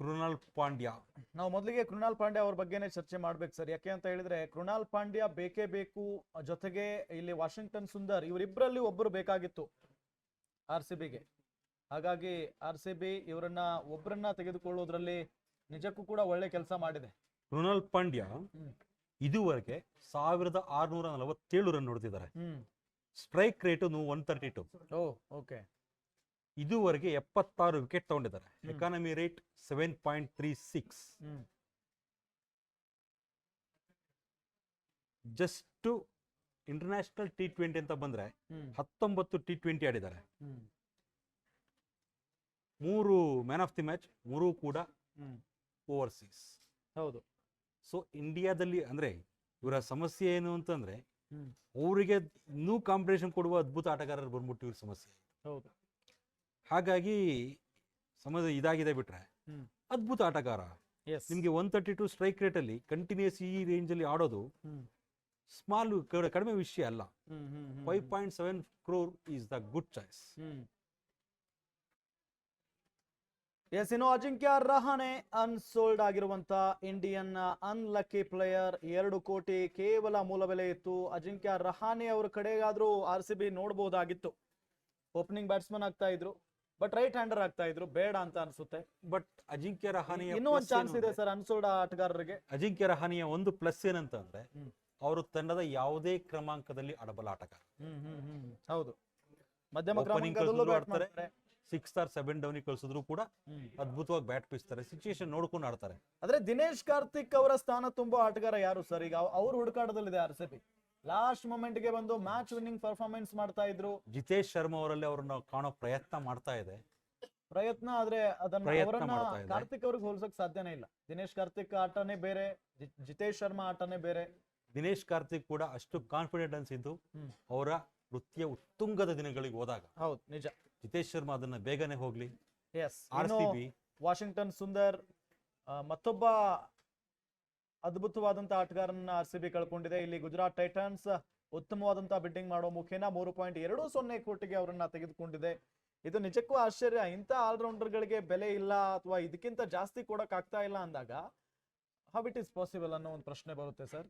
ಕೃಣಾಲ್ ಪಾಂಡ್ಯ. ನಾವು ಮೊದಲಿಗೆ ಕೃಣಾಲ್ ಪಾಂಡ್ಯ ಅವ್ರ ಬಗ್ಗೆನೇ ಚರ್ಚೆ ಮಾಡ್ಬೇಕು ಸರ್. ಯಾಕೆ ಅಂತ ಹೇಳಿದ್ರೆ ಕೃಣಾಲ್ ಪಾಂಡ್ಯ ಬೇಕೇ ಬೇಕು ಜೊತೆಗೆ ಇಲ್ಲಿ ವಾಷಿಂಗ್ಟನ್ ಸುಂದರ್ ಇವರಿಬ್ಬರಲ್ಲಿ ಒಬ್ಬರು ಬೇಕಾಗಿತ್ತು ಆರ್ ಸಿ ಬಿಗೆ. ಹಾಗಾಗಿ ಆರ್ ಸಿ ಬಿ ಇವರನ್ನ ಒಬ್ಬರನ್ನ ತೆಗೆದುಕೊಳ್ಳೋದ್ರಲ್ಲಿ ನಿಜಕ್ಕೂ ಕೂಡ ಒಳ್ಳೆ ಕೆಲಸ ಮಾಡಿದೆ. ಕೃಣಾಲ್ ಪಾಂಡ್ಯ ಇದುವರೆಗೆ ಸಾವಿರದ ಆರುನೂರ ನಲವತ್ತೇಳು ರನ್ ಹೊಡೆದಿದ್ದಾರೆ. Strike rate one thirty two. Oh okay. ಇದುವರೆಗೆ ಎಪ್ಪತ್ತಾರು ವಿಕೆಟ್ ತಗೊಂಡಿದ್ದಾರೆ. Economy rate seven point three six just international T twenty ಅಂತ ಬಂದ್ರೆ ಹತ್ತೊಂಬತ್ತು ಟಿ ಟ್ವೆಂಟಿ ಆಡಿದ್ದಾರೆ. ಮೂರು ಮ್ಯಾನ್ ಆಫ್ ದಿ ಮ್ಯಾಚ್ ಮೂರು ಕೂಡ ಓವರ್ ಓವರ್ಸೀಸ್ ಹೌದು. ಸೊ ಇಂಡಿಯಾದಲ್ಲಿ ಅಂದ್ರೆ ಇವರ ಸಮಸ್ಯೆ ಏನು ಅಂತಂದ್ರೆ ಅವರಿಗೆ ಇನ್ನೂ ಕಾಂಪಿಟೇಷನ್ ಕೊಡುವ ಅದ್ಭುತ ಆಟಗಾರರು ಬಂದ್ಬಿಟ್ಟು ಇವ್ರ ಸಮಸ್ಯೆ. ಹೌದು. ಹಾಗಾಗಿ ಸಮುದ ಇದಾಗಿದೆ ಬಿಟ್ರೆ ಅದ್ಭುತ ಆಟಗಾರ. ಎಸ್ ನಿಮಗೆ one thirty two strike rate ಅಲ್ಲಿ ಕಂಟಿನ್ಯೂಸ್ ಈ ರೇಂಜ್ ಅಲ್ಲಿ ಆಡೋದು ಸ್ಮಾಲ್ ಕಡಿಮೆ ವಿಷಯ ಅಲ್ಲ. Five point seven crore is the good choice yes ಇನ್ನು ಅಜಿಂಕ್ಯ ರಹಾನೆ ಅನ್ಸೋಲ್ಡ್ ಆಗಿರುವಂತ ಇಂಡಿಯನ್ ಅನ್ಲಕ್ಕಿ ಪ್ಲೇಯರ್ ಎರಡು ಕೋಟಿ ಕೇವಲ ಮೂಲ ಬೆಲೆ ಇತ್ತು. ಅಜಿಂಕ್ಯ ರಹಾನೆ ಅವರ ಕಡೆಗಾದ್ರೂ ಆರ್ ಸಿ ಬಿ ನೋಡಬಹುದಾಗಿತ್ತು ಓಪನಿಂಗ್ ಬ್ಯಾಟ್ಸ್ಮನ್ ಆಗ್ತಾ ಇದ್ರು. ಬಟ್ ರೈಟ್ ಹ್ಯಾಂಡರ್ ಆಗ್ತಾ ಇದ್ರು ಬೇಡ ಅಂತ ಅನ್ಸುತ್ತೆ. ಬಟ್ ಅಜಿಂಕ್ಯ ರಹಾನಿಯ ಇನ್ನೂ ಒಂದು ಚಾನ್ಸ್ ಇದೆ ಸರ್ ಅನ್ಸೋಡ ಆಟಗಾರರಿಗೆ. ಅಜಿಂಕ್ಯ ರಹಾನಿಯ ಒಂದು ಪ್ಲಸ್ ಏನಂತಂದ್ರೆ. ಅವರು ತಂಡದ ಯಾವುದೇ ಕ್ರಮಾಂಕದಲ್ಲಿ ಅಡಬಲ ಆಟಗಾರ. ಹೌದು. ಮಧ್ಯಮ ಕ್ರಮಾಂಕದಲ್ಲೂ ಆಡ್ತಾರೆ. ಸಿಕ್ಸ್ ಸ್ಟಾರ್ ಸೆವೆನ್ ಡೌನ್ ಕಳಿಸಿದ್ರು ಕೂಡ. ಅದ್ಭುತವಾಗಿ ಬ್ಯಾಟ್ ಪಿಸ್ತಾರೆ ಸಿಚುಯೇಷನ್ ನೋಡ್ಕೊಂಡು ಆಡ್ತಾರೆ. ಆದ್ರೆ ದಿನೇಶ್ ಕಾರ್ತಿಕ್ ಅವರ ಸ್ಥಾನ ತುಂಬಾ ಆಟಗಾರ ಯಾರು ಸರ್? ಈಗ ಅವ್ರ ಹುಡುಕಾಟದಲ್ಲಿದೆ ಆರ್ ಸಿ ಲಾಸ್ಟ್ ಮೊಮೆಂಟ್ಗೆ ಬಂದು ಮ್ಯಾಚ್ ವಿನ್ನಿಂಗ್ ಪರ್ಫಾರ್ಮೆನ್ಸ್ ಮಾಡ್ತಾ ಇದ್ರು. ಜಿತೇಶ್ ಶರ್ಮಾ ಅವರಲ್ಲಿ ಅವ್ರನ್ನ ಕಾಣೋ ಪ್ರಯತ್ನ ಮಾಡ್ತಾ ಇದೆ. ಪ್ರಯತ್ನ ಆದ್ರೆ ಅದನ್ನ ಅವರನ್ನ. ಕಾರ್ತಿಕ್ ಅವ್ರಿಗೆ ಹೋಲ್ಸಕ್ ಸಾಧ್ಯನೇ ಇಲ್ಲ. ದಿನೇಶ್ ಕಾರ್ತಿಕ್ ಆಟನೇ ಬೇರೆ ಜಿತೇಶ್ ಶರ್ಮಾ ಆಟನೇ ಬೇರೆ. ದಿನೇಶ್ ಕಾರ್ತಿಕ್ ಕೂಡ ಅಷ್ಟು ಕಾನ್ಫಿಡೆಂಟ್ ಅನ್ಸಿದ್ದು ಅವರ ವೃತ್ತಿಯ ಉತ್ತುಂಗದ ದಿನಗಳಿಗೆ ಹೋದಾಗ. ಹೌದು ನಿಜ. ಜಿತೇಶ್ ಶರ್ಮಾ ಅದನ್ನ ಬೇಗನೆ ಹೋಗ್ಲಿ. ಎಸ್ ವಾಷಿಂಗ್ಟನ್ ಸುಂದರ್ ಮತ್ತೊಬ್ಬ ಅದ್ಭುತವಾದಂತ ಆಟಗಾರನ್ನ ಆರ್ ಸಿ ಬಿ ಕಳ್ಕೊಂಡಿದೆ. ಇಲ್ಲಿ ಗುಜರಾತ್ ಟೈಟನ್ಸ್ ಉತ್ತಮವಾದಂತಹ ಬಿಡ್ಡಿಂಗ್ ಮಾಡೋ ಮುಖೇನ ಮೂರು ಪಾಯಿಂಟ್ ಎರಡು ಸೊನ್ನೆ ಕೋಟಿಗೆ ಅವರನ್ನ ತೆಗೆದುಕೊಂಡಿದೆ. ಇದು ನಿಜಕ್ಕೂ ಆಶ್ಚರ್ಯ. ಇಂಥ ಗಳಿಗೆ ಬೆಲೆ ಇಲ್ಲ ಅಥವಾ ಇದಕ್ಕಿಂತ ಜಾಸ್ತಿ ಕೊಡಕ್ ಆಗ್ತಾ ಇಲ್ಲ ಅಂದಾಗ ಹೌ ಇಟ್ ಇಸ್ ಪಾಸಿಬಲ್ ಅನ್ನೋ ಒಂದು ಪ್ರಶ್ನೆ ಬರುತ್ತೆ ಸರ್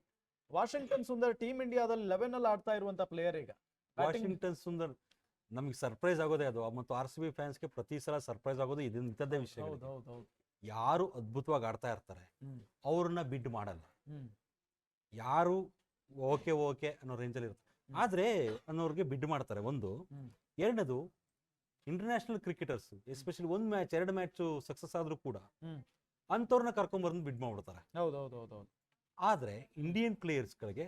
ವಾಷಿಂಗ್ಟನ್ ಸುಂದರ್ ಟೀಮ್ ಇಂಡಿಯಾದಲ್ಲಿ ಲೆವೆನ್ ಅಲ್ಲಿ ಆಡ್ತಾ ಇರುವಂತ ಪ್ಲೇಯರ್ ಈಗ. ವಾಷಿಂಗ್ಟನ್ ಸುಂದರ್ ನಮಗೆ ಸರ್ಪ್ರೈಸ್ ಆಗೋದೇ ಅದು. ಮತ್ತು ಆರ್ ಸಿ ಬಿ ಫ್ಯಾನ್ಸ್ಗೆ ಪ್ರತಿ ಸಲ ಸರ್ಪ್ರೈಸ್ ಆಗೋದು ಇದು ಇಂಥದ್ದೇ ವಿಷಯ ಹೌದು ಹೌದು ಹೌದು. ಯಾರು ಅದ್ಭುತವಾಗಿ ಆಡ್ತಾ ಇರ್ತಾರೆ ಅವ್ರನ್ನ ಬಿಡ್ ಮಾಡಲ್ಲ. ಯಾರು ಓಕೆ ಓಕೆ ಅನ್ನೋ ರೇಂಜಲ್ಲಿ ಇರ್ತಾರೆ. ಹ್ಮ್. ಆದ್ರೆ ಅನ್ನೋರ್ಗೆ ಬಿಡ್ ಮಾಡ್ತಾರೆ ಒಂದು. ಎರಡನೇದು ಇಂಟರ್ನ್ಯಾಷನಲ್ ಕ್ರಿಕೆಟರ್ಸ್ ಎಸ್ಪೆಷಲಿ ಒಂದ್ ಮ್ಯಾಚ್ ಎರಡು ಮ್ಯಾಚ್ ಸಕ್ಸಸ್ ಆದ್ರೂ ಕೂಡ ಅಂತವ್ರನ್ನ ಅಂಥವ್ರನ್ನ ಕರ್ಕೊಂಬರ್ದು ಬಿಡ್ ಮಾಡ್ಬಿಡ್ತಾರೆ. ಆದ್ರೆ ಇಂಡಿಯನ್ ಪ್ಲೇಯರ್ಸ್ಗಳಿಗೆ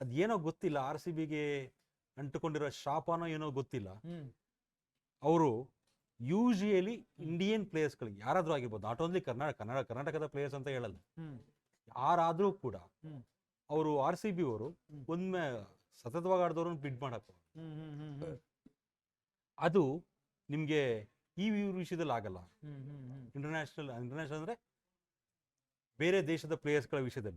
ಅದೇನೋ ಗೊತ್ತಿಲ್ಲ ಆರ್ ಸಿ ಬಿಗೆ ಅಂಟುಕೊಂಡಿರೋ ಶಾಪನೋ ಏನೋ ಗೊತ್ತಿಲ್ಲ. ಅವರು ಯೂಶುಯಲಿ ಇಂಡಿಯನ್ ಪ್ಲೇಯರ್ಸ್ಗಳಿಗೆ ಯಾರಾದ್ರೂ ಆಗಿರ್ಬೋದು ನಾಟ್ ಓನ್ಲಿ ಕರ್ನಾಟಕ ಕನ್ನಡ ಕರ್ನಾಟಕದ ಪ್ಲೇಯರ್ಸ್ ಅಂತ ಹೇಳಲ್ಲ. ಯಾರಾದ್ರೂ ಕೂಡ ಅವರು ಆರ್ ಸಿ ಬಿ ಅವರು ಒಂದ್ಮೆ ಒಮ್ಮೆ ಸತತವಾಗಿ ಆಡಿದವ್ರನ್ನ ಬಿಡ್ ಮಾಡಕ್ ಅದು ನಿಮ್ಗೆ ಈ ವಿಷಯದಲ್ಲಿ ಆಗಲ್ಲ. ಇಂಟರ್ನ್ಯಾಷನಲ್ ಇಂಟರ್ನ್ಯಾಷನಲ್ ಅಂದ್ರೆ ಬೇರೆ ದೇಶದ ಪ್ಲೇಯರ್ಸ್ಗಳ ವಿಷಯದಲ್ಲಿ.